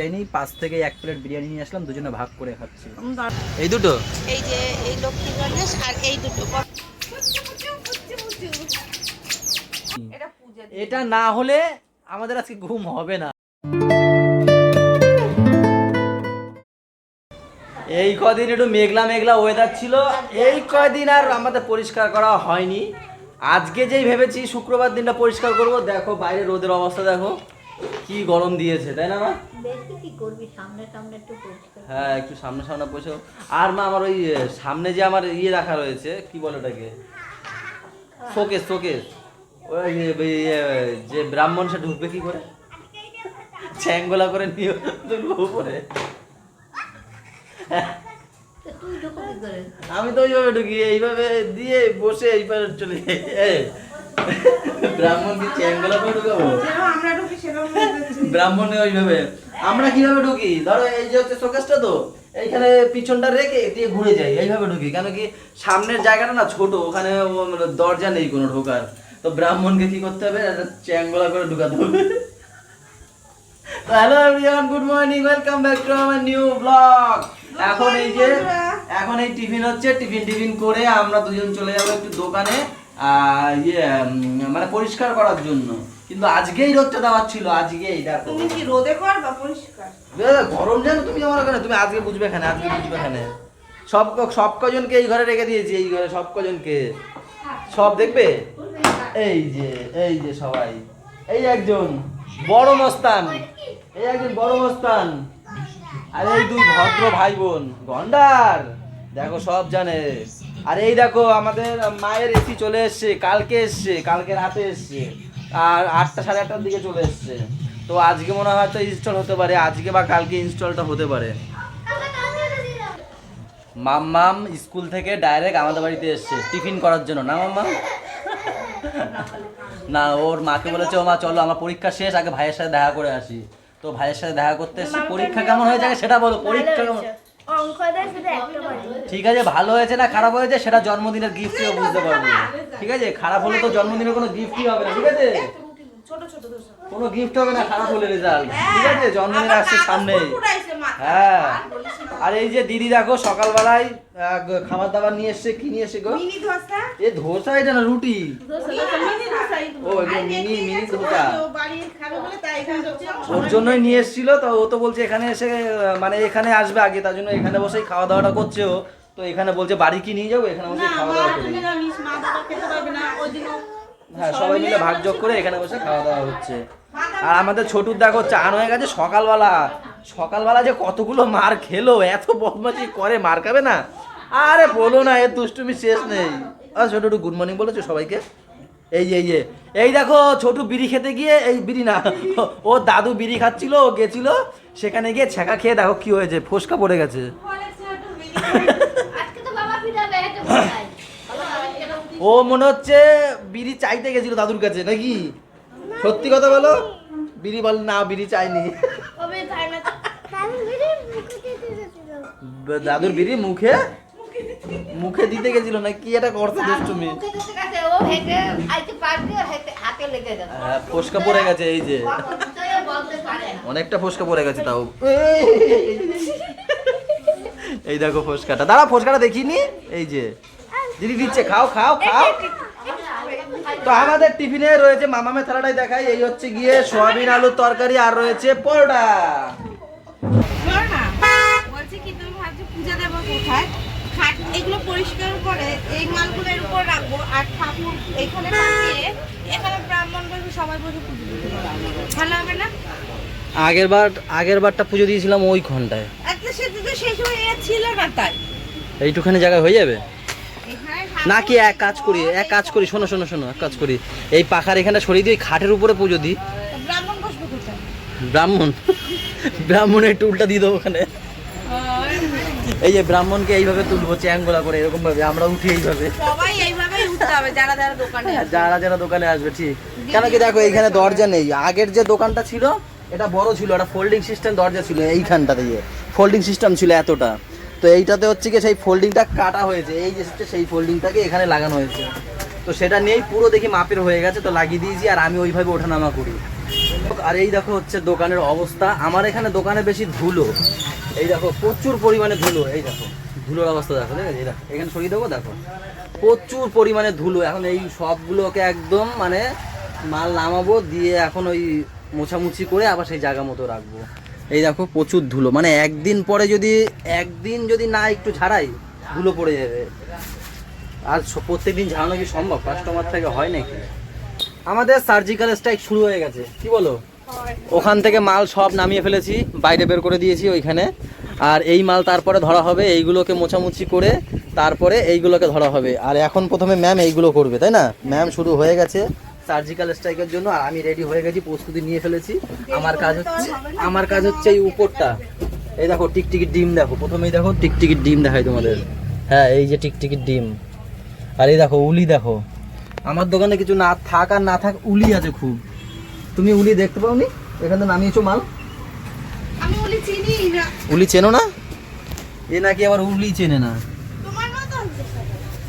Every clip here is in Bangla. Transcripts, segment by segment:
যাইনি পাঁচ থেকে এক প্লেট বিরিয়ানি নিয়ে আসলাম দুজনে ভাগ করে খাচ্ছি। এই দুটো? এই যে এই লক্ষ্মী গণেশ আর এই দুটো। এটা পূজা দিয়ে। এটা না হলে আমাদের আজকে ঘুম হবে না। এই কদিন একটু মেঘলা মেঘলা ওয়েদার ছিল। এই কয়দিন আর আমাদের পরিষ্কার করা হয়নি। আজকে যেই ভেবেছি শুক্রবার দিনটা পরিষ্কার করব। দেখো বাইরে রোদের অবস্থা দেখো। কি গরম দিয়েছে তাই না মা? দেখতে কি করবি সামনে সামনে একটু পরিষ্কার হ্যাঁ একটু সামনে সামনে বসে আর মা আমার ওই সামনে যে আমার ইয়ে রাখা রয়েছে কি বলে ওটাকে? Showcase showcase. ওই যে, ব্রাহ্মণ সে ঢুকবে কি করে? চ্যাঙ্গোলা করে নিয়ে তুলবো উপরে। আমি তো ওইভাবে ঢুকি এইভাবে দিয়ে বসে এইভাবে চলে যাই ব্রাহ্মণ কি চ্যাঙ্গোলা করে ঢুকাবো? ব্রাহ্মণে ওইভাবে। আমরা কীভাবে ঢুকি? ধরো এই যে হচ্ছে শোকেসটা তো এইখানে পিছনটা রেখে দিয়ে ঘুরে যাই এইভাবে ঢুকি। কেন কি সামনের জায়গাটা না ছোট ওখানে মানে দরজা নেই কোনো ঢোকার। তো ব্রাহ্মণকে কি করতে হবে? একটা চ্যাঙ্গলা করে ঢুকাতে হবে। Hello everyone good morning welcome back to our new blog. এখন এই যে এখন এই টিফিন হচ্ছে টিফিন টিফিন করে আমরা দুজন চলে যাব একটু দোকানে। ইয়ে মানে পরিষ্কার করার জন্য। কিন্তু আজকেই রোদটা দেওয়ার ছিল আজকেই দেখো। তুমি কি রোদে করবা পরিষ্কার? গরম জানো তুমি আমার ওখানে তুমি আজকে বুঝবে এখানে আজকে বুঝবে এখানে। সব সব কজনকে এই ঘরে রেখে দিয়েছি এই ঘরে সব কজনকে। সব দেখবে? এই যে এই যে সবাই। এই একজন বড় মস্তান। এই একজন বড় মস্তান। আর এই দুই ভদ্র ভাই বোন। গন্ডার। দেখো সব জানে। আর এই দেখো আমাদের মায়ের এসি চলে এসছে কালকে এসছে কালকে রাতে এসছে আর আটটা সাড়ে আটটার দিকে চলে এসছে। তো আজকে মনে হয় তো ইনস্টল হতে পারে আজকে বা কালকে ইনস্টলটা হতে পারে। মাম্মাম স্কুল থেকে ডাইরেক্ট আমাদের বাড়িতে এসছে টিফিন করার জন্য না মাম্মাম? না ওর মাকে বলেছে ও মা চলো আমার পরীক্ষা শেষ আগে ভাইয়ের সাথে দেখা করে আসি। তো ভাইয়ের সাথে দেখা করতে এসছি পরীক্ষা কেমন হয়ে আগে সেটা বলো পরীক্ষা কেমন ঠিক আছে, ভালো হয়েছে না খারাপ হয়েছে, সেটা জন্মদিনের গিফটও বুঝতে পারব ঠিক আছে, খারাপ হলে তো জন্মদিনের কোনো গিফটই হবে না, ঠিক আছে? ছোট ছোট দোষ কোনো গিফট হবে না খারাপ হলে রেজাল্ট ঠিক আছে জন্মদিন আসছে মাথা হ্যাঁ। আর এই যে দিদি দেখো সকালবেলায় খাবার দাবার নিয়ে এসছে কি নিয়ে এসছে গো? মিনি ধোসা। এ ধোসা এটা না রুটি? ও মিনি মিনি ধোসা। বাড়ি খাবে বলে তাই এখানে ওর জন্যই নিয়ে এসেছিল তো ও তো বলছে এখানে এসে মানে এখানে আসবে আগে তার জন্য এখানে বসেই খাওয়া দাওয়াটা করছে ও। তো এখানে বলছে বাড়ি কি নিয়ে যাব? এখানে বসে না খাওয়া মা দাওয়া করি হ্যাঁ সবাই মিলে ভাগযোগ করে এখানে বসে খাওয়া দাওয়া হচ্ছে। আর আমাদের ছোটুর দেখো চান হয়ে গেছে সকালবেলা। সকালবেলা যে কতগুলো মার খেলো এত বদমাশি করে মার খাবে না? আরে বলো না এর দুষ্টুমি শেষ নেই। আর ছোটু গুড মর্নিং বলেছ সবাইকে? এই এই যে এই দেখো ছোটু বিড়ি খেতে গিয়ে এই বিড়ি না ও দাদু বিড়ি খাচ্ছিল ও গেছিল সেখানে গিয়ে ছ্যাঁকা খেয়ে দেখো কি হয়েছে ফোসকা পড়ে গেছে আজকে তো বাবা ফিরাবে একটা বোঝাই ও মনে হচ্ছে বিড়ি চাইতে গেছিল দাদুর কাছে নাকি সত্যি কথা বলো বিড়ি বল না বিড়ি চাইনি দাদুর বিড়ি মুখে মুখে দিতে গেছিল না কি এটা করছে দুষ্টুমি মুখে দিতে গেছে ও হেঁটে আইতে পারবে আর হেঁটে হাতে লেগে যাবে হ্যাঁ, ফোসকা পড়ে গেছে এই যে অনেকটা ফোসকা পড়ে গেছে তাও এই দেখো ফোসকাটা দাঁড়া ফোসকাটা দেখিনি এই যে দিদি দিচ্ছে খাও খাও খাও। তো আমাদের টিফিনে রয়েছে মামামে থালাটাই দেখাই এই হচ্ছে গিয়ে সোয়াবিন আলুর তরকারি আর রয়েছে পরোটা। শোনো না বলছি কি তুমি ভাবছ পূজা দেবো কোথায়? খাট এগুলো পরিষ্কার করে এই মালগুলো এর উপর রাখব আর ঠাকুর এখানে পাঠিয়ে এখানে ব্রাহ্মণ বসে সবাই বসে পুজো দিতে ভালো হবে না? আগের বার আগের বারটা পুজো দিয়েছিলাম ওই ঘন্টায়। আচ্ছা সেটা তো সেই সময় ছিল না তাই। এইটুখানি জায়গায় হয়ে যাবে? নাকি এক কাজ করি এক কাজ করি শোনো শোনো শোনো এক কাজ করি। এই পাখার এখানে সরিয়ে দিয়ে খাটের উপরে পুজো দিই। ব্রাহ্মণ ব্রাহ্মণ? ব্রাহ্মণের টুলটা দিয়ে দেবো ওখানে। এই যে ব্রাহ্মণকে এইভাবে তুলবো চ্যাংগোলা করে এরকম ভাবে আমরা উঠি এইভাবে। হবে যারা যারা দোকানে যারা যারা দোকানে আসবে ঠিক। কেন কি দেখো এইখানে দরজা নেই। আগের যে দোকানটা ছিল এটা বড় ছিল একটা ফোল্ডিং সিস্টেম দরজা ছিল এইখানটা দিয়ে ফোল্ডিং সিস্টেম ছিল এতটা। তো এইটাতে হচ্ছে কি সেই ফোল্ডিংটা কাটা হয়েছে। এই যে হচ্ছে সেই ফোল্ডিংটাকে এখানে লাগানো হয়েছে। তো সেটা নিয়েই পুরো দেখি মাপের হয়ে গেছে, তো লাগিয়ে দিয়েছি আর আমি ওইভাবে ওঠানামা করি। আর এই দেখো হচ্ছে দোকানের অবস্থা। আমার এখানে দোকানে বেশি ধুলো। এই দেখো, প্রচুর পরিমাণে ধুলো। এই দেখো, ধুলোর অবস্থা দেখো, এই দেখো, এখানে সরিয়ে দেবো, দেখো। প্রচুর পরিমাণে ধুলো। এখন এই সবগুলোকে একদম মানে মাল নামাবো, দিয়ে এখন ওই মোছামুছি করে আবার সেই জায়গা মতো রাখব। এই দেখো প্রচুর ধুলো। মানে একদিন পরে যদি, একদিন যদি না একটু ঝাড়াই, ধুলো পড়ে যাবে। আর প্রত্যেক দিন ঝাড়ানো কি সম্ভব? কাস্টমার থেকে হয় নাকি? আমাদের সার্জিক্যাল স্ট্রাইক শুরু হয়ে গেছে। কি বলো? ওখান থেকে মাল সব নামিয়ে ফেলেছি, বাইরে বের করে দিয়েছি ওইখানে। আর এই মাল তারপরে ধরা হবে, এইগুলোকে মোছামুছি করে তারপরে এইগুলোকে ধরা হবে। আর এখন প্রথমে ম্যাম এইগুলো করবে, তাই না? ম্যাম শুরু হয়ে গেছে। সার্জিক্যাল স্ট্রাইকের জন্য আর আমি রেডি হয়ে গেছি প্রস্তুতি নিয়ে ফেলেছি। আমার কাজ হচ্ছে আমার কাজ হচ্ছে এই উপরটা। এই দেখো টিকটিকির ডিম দেখো। প্রথমেই দেখো টিকটিকির ডিম দেখাই তোমাদের। হ্যাঁ এই যে টিকটিকির ডিম। আর এই দেখো উলি দেখো। আমার দোকানে কিছু না থাক আর না থাক উলি আছে খুব। তুমি উলি দেখতে পাওনি? এখানে নামিয়েছো মাল? আমি বলি চিনি না। উলি চেনো না? এ নাকি আবার উলি চেনে না।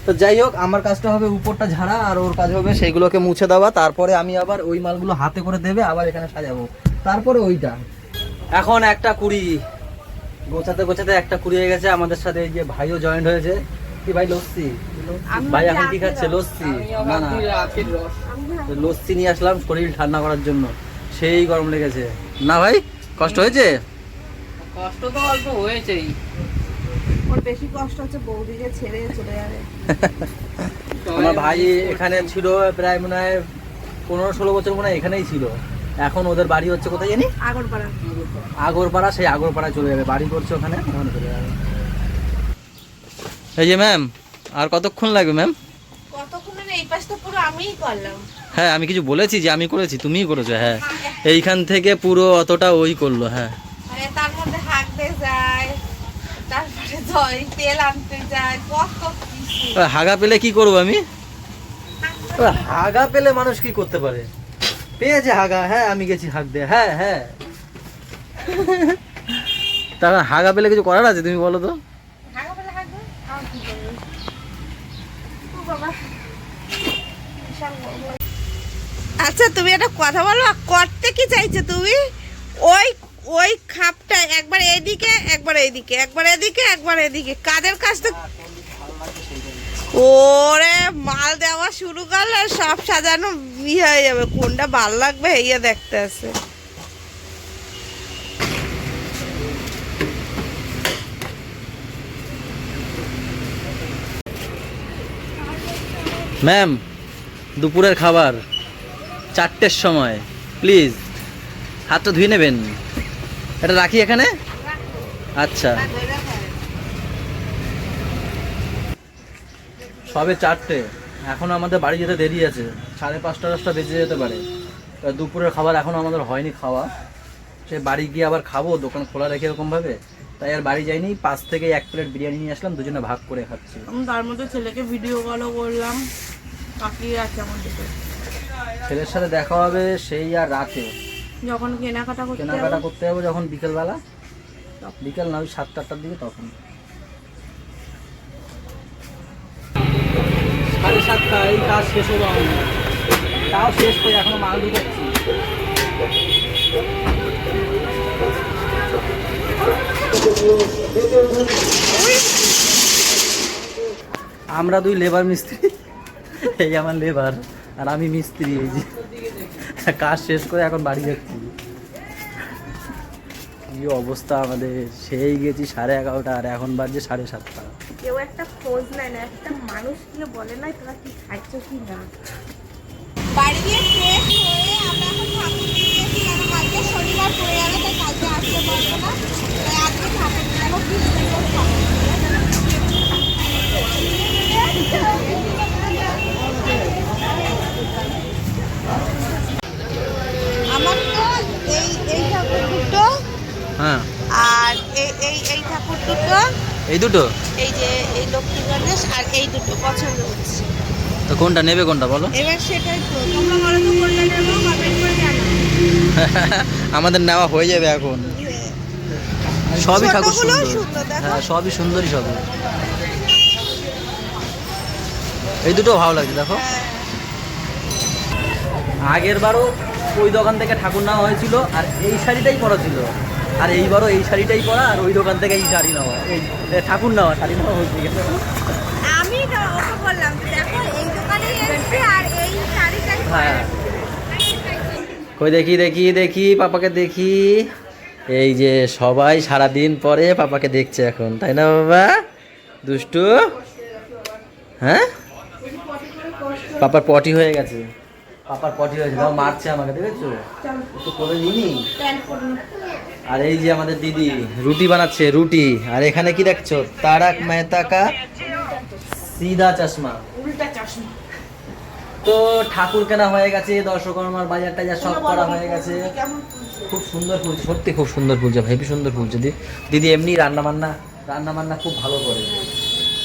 তো যাই হোক আমার কাজটা হবে উপরটা ঝাড়া আর ওর কাজ হবে সেইগুলোকে মুছে দেওয়া। তারপরে আমি আবার ওই মালগুলো হাতে করে দেবে আবার এখানে সাজাবো। তারপরে ওইটা। এখন একটা কুড়ি। গোছাতে গোছাতে একটা কুড়ি হয়ে গেছে। আমাদের সাথে এই যে ভাইও জয়েন্ট হয়েছে। কি ভাই লস্যি? ভাই এখন কি খাচ্ছে? লস্যি। না না। লস্যি নিয়ে আসলাম শরীর ঠান্ডা করার জন্য। সেই গরম লেগেছে। না ভাই কষ্ট হয়েছে? কষ্ট তো অল্প হয়েছেই। ওর বেশি কষ্ট হচ্ছে বৌদিকে ছেড়ে চলে যাবে। আমার ভাই এখানে ছিল প্রায় মনে হয় পনেরো ষোলো বছর মনে হয় এখানেই ছিল। এখন ওদের বাড়ি হচ্ছে কোথায় জানি? আগরপাড়া। আগরপাড়া সেই আগরপাড়ায় চলে যাবে। বাড়ি করছে ওখানে ওখানে চলে যাবে। এই যে ম্যাম আর কতক্ষণ লাগবে ম্যাম? কতক্ষণের এই পাশটা পুরো আমিই করলাম। হ্যাঁ আমি কিছু বলেছি যে আমি করেছি তুমিই করেছ হ্যাঁ। এইখান থেকে পুরো অতটা ওই করল হ্যাঁ। মানে তার মধ্যে হাঁকতে তারপরে তেল আনতে যায় কত কিছু। হাগা পেলে কি করব আমি? হাগা পেলে মানুষ কি করতে পারে? পেয়েছে হাগা হ্যাঁ আমি গেছি হাগ দে হ্যাঁ হ্যাঁ। তারপর হাগা পেলে কিছু করার আছে তুমি বলো তো। আচ্ছা তুমি একটা কথা বলো করতে কি চাইছো তুমি? ওই ওই খাপটা একবার এদিকে একবার এইদিকে একবার এদিকে একবার এদিকে। কাদের কাজটা ওরে মাল দেওয়া শুরু করলে সব সাজানো ই হয়ে যাবে। কোনটা ভালো লাগবে ইয়ে দেখতে আছে। ম্যাম দুপুরের খাবার চারটের সময় প্লিজ হাতটা ধুয়ে নেবেন। এটা রাখি এখানে? আচ্ছা। সবে চারটে। এখন আমাদের বাড়ি যেতে দেরি আছে। সাড়ে পাঁচটা দশটা বেজে যেতে পারে। দুপুরের খাবার এখনও আমাদের হয়নি খাওয়া। সে বাড়ি গিয়ে আবার খাব দোকান খোলা রেখে এরকমভাবে। তাই আর বাড়ি যাইনি। পাঁচ থেকে এক প্লেট বিরিয়ানি নিয়ে আসলাম দুজনে ভাগ করে খাচ্ছি। তার মধ্যে ছেলেকে ভিডিও কলও করলাম। আছে ছেলের সাথে দেখা হবে সেই আর রাতে। যখন কেনাকাটা করতে কেনাকাটা করতে যাব যখন বিকেলবেলা। বিকেল না ওই সাতটা আটটার দিকে তখন। সাড়ে সাতটা এই কাজ শেষ হলো তাও শেষ করে এখনও মাল ঢুকাচ্ছি। আমরা দুই লেবার মিস্ত্রি এই আমার লেবার আর আমি মিস্ত্রি এই যে। কাজ শেষ করে এখন বাড়ি যাচ্ছি। কি অবস্থা আমাদের? সেই গেছি সাড়ে এগারোটা আর এখন বাজছে সাড়ে সাতটা। কেউ একটা খোঁজ নেয় না একটা মানুষ গিয়ে বলে না তোরা কি খাইছ কি না? বাড়ি গিয়ে ফ্রেশ হয়ে আমরা এখন ঠাকুর দিয়েছি কারণ কালকে শনিবার পড়ে যাবে তাই কালকে আসতে পারব না। তাই আজকে ঠাকুর কি সুন্দর ঠাকুর আমার তো এই এই ঠাকুর দুটো হ্যাঁ আর এই এই এই ঠাকুর দুটো। এই দুটো? এই যে এই লক্ষ্মী গণেশ আর এই দুটো পছন্দ হচ্ছে। তো কোনটা নেবে কোনটা বলো? এবার সেটাই তো তোমরা বলো তো কোনটা নেব কমেন্ট করে জানাও আমাদের নেওয়া হয়ে যাবে এখন। সবই ঠাকুর সুন্দর। হ্যাঁ সবই সুন্দরই সবই। এই দুটো ভালো লাগছে দেখো। আগের বারও ওই দোকান থেকে ঠাকুর নেওয়া হয়েছিল আর এই শাড়িটাই পরা ছিল। আর এইবারও এই শাড়িটাই পরা আর ওই দোকান থেকে এই শাড়ি নেওয়া। এই ঠাকুর নেওয়া শাড়ি নেওয়া হয়েছে গেছে আমি ওকে বললাম দেখো এই দোকানেই আর এই শাড়িটাই হ্যাঁ। কই দেখি দেখি দেখি পাপাকে দেখি। এই যে সবাই সারা দিন পরে পাপাকে দেখছে এখন তাই না বাবা? দুষ্টু? হ্যাঁ? পাপার পটি হয়ে গেছে। পাপার পটি হয়েছে মারছে আমাকে দেখেছ? একটু করে দিনি আর এই যে আমাদের দিদি রুটি বানাচ্ছে রুটি। আর এখানে কি দেখছ? তারাক মেহতা কা সিধা চশমা। উল্টা চশমা। তো ঠাকুর কেনা হয়ে গেছে দর্শকর্মার বাজার টাজার সব করা হয়ে গেছে। খুব সুন্দর ফুলছে সত্যি খুব সুন্দর ফুলছে হেবি সুন্দর ফুলছে দি। দিদি এমনি রান্না বান্না রান্না বান্না খুব ভালো করে।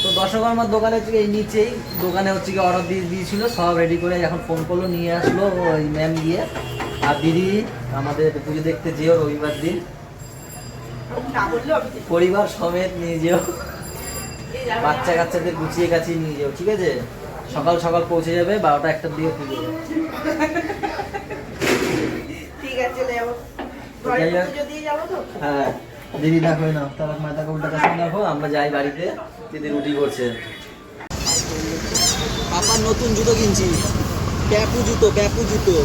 তো দর্শকর্মার দোকানে হচ্ছে এই নিচেই দোকানে হচ্ছে কি অর্ডার দিয়ে দিয়েছিল সব রেডি করে এখন ফোন করল নিয়ে আসলো ওই ম্যাম গিয়ে আর দিদি আমাদের পুজো দেখতে যেও রবিবার দিন। পরিবার সমেত নিয়ে যেও। বাচ্চা কাচ্চাদের গুছিয়ে কাছিয়ে নিয়ে যাও ঠিক আছে? সকাল সকাল পৌঁছে যাবে বারোটা একটার দিকে পুজো। ঠিক আছে চলে যাব ঘরে যাই হোক। পুজো দিয়ে যাব তো? হ্যাঁ। দিদি দেখো না তারক মাতা উল্টা কাছে দেখো আমরা যাই বাড়িতে। দিদি রুটি করছে। পাপার নতুন জুতো কিনছি। প্যাপু জুতো প্যাপু জুতো।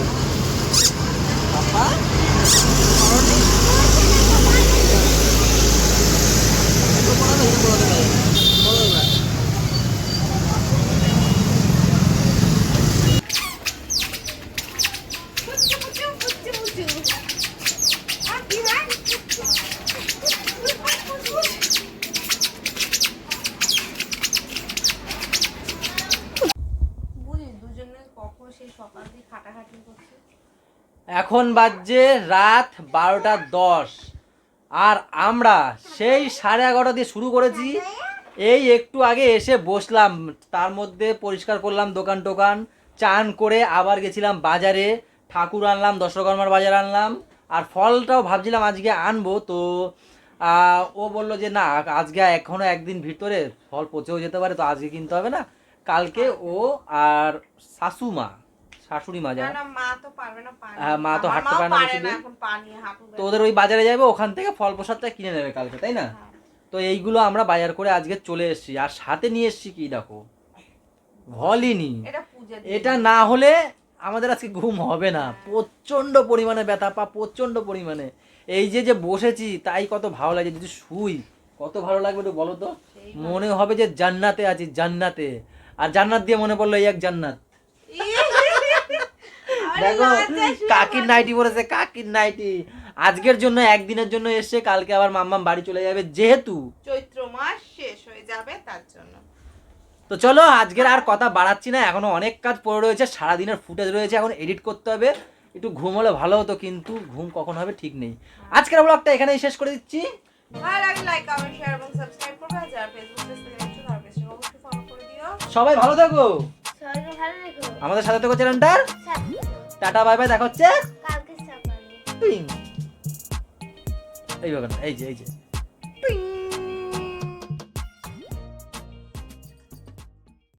কখন সেই সকাল থেকে খাটাখাটি করছে? এখন বাজছে রাত বারোটা দশ। আর আমরা সেই সাড়ে এগারোটা দিয়ে শুরু করেছি। এই একটু আগে এসে বসলাম, তার মধ্যে পরিষ্কার করলাম দোকান টোকান, চান করে আবার গেছিলাম বাজারে, ঠাকুর আনলাম দশকর্মার বাজার আনলাম, আর ফলটাও ভাবছিলাম আজকে আনব, তো ও বলল যে না, আজকে এখনও একদিন ভিতরে ফল পচেও যেতে পারে, তো আজকে কিনতে হবে না। কালকে ও আর শাশুমা শাশুড়ি মা যায় মা তো পারবে না হ্যাঁ, মা তো হাঁটতে পারে না তো ওদের ওই বাজারে যাবে ওখান থেকে ফল প্রসাদটা কিনে নেবে কালকে তাই না? হ্যাঁ। তো এইগুলো আমরা বাজার করে আজকে চলে এসেছি। আর সাথে নিয়ে এসেছি কি দেখো? ভলিনি। এটা না হলে আমাদের আজকে ঘুম হবে না। প্রচণ্ড পরিমাণে ব্যথা পা প্রচণ্ড পরিমাণে। এই যে যে বসেছি তাই কত ভালো লাগে যদি শুই কত ভালো লাগবে একটু বলো তো? মনে হবে যে জান্নাতে আছি জান্নাতে। আর জান্নাত দিয়ে মনে পড়ল এই এক জান্নাত। দেখো কাকির নাইটি পরেছে কাকির নাইটি। আজকের জন্য একদিনের জন্য এসে কালকে আবার মাম্মাম বাড়ি চলে যাবে যেহেতু। চৈত্র মাস শেষ হয়ে যাবে তার জন্য। তো চলো আজকের আর কথা বাড়াচ্ছি না এখনও অনেক কাজ পড়ে রয়েছে সারাদিনের ফুটেজ রয়েছে এখন এডিট করতে হবে। একটু ঘুম হলে ভালো হতো কিন্তু ঘুম কখন হবে ঠিক নেই। আজকের ব্লগটা এখানেই শেষ করে দিচ্ছি। ভালো লাগলে লাইক কমেন্ট শেয়ার এবং সাবস্ক্রাইব করবে যারা ফেসবুক পেজ থেকে দেখছ তারা পেজটা অবশ্যই ফলো করে দিও। সবাই ভালো থাকো। ভালো আমাদের সাথে থাকো চ্যানেলটার সাথে টাটা বাই বাই দেখা হচ্ছে। কালকে সকালে এই বাগান এই যে এই যে।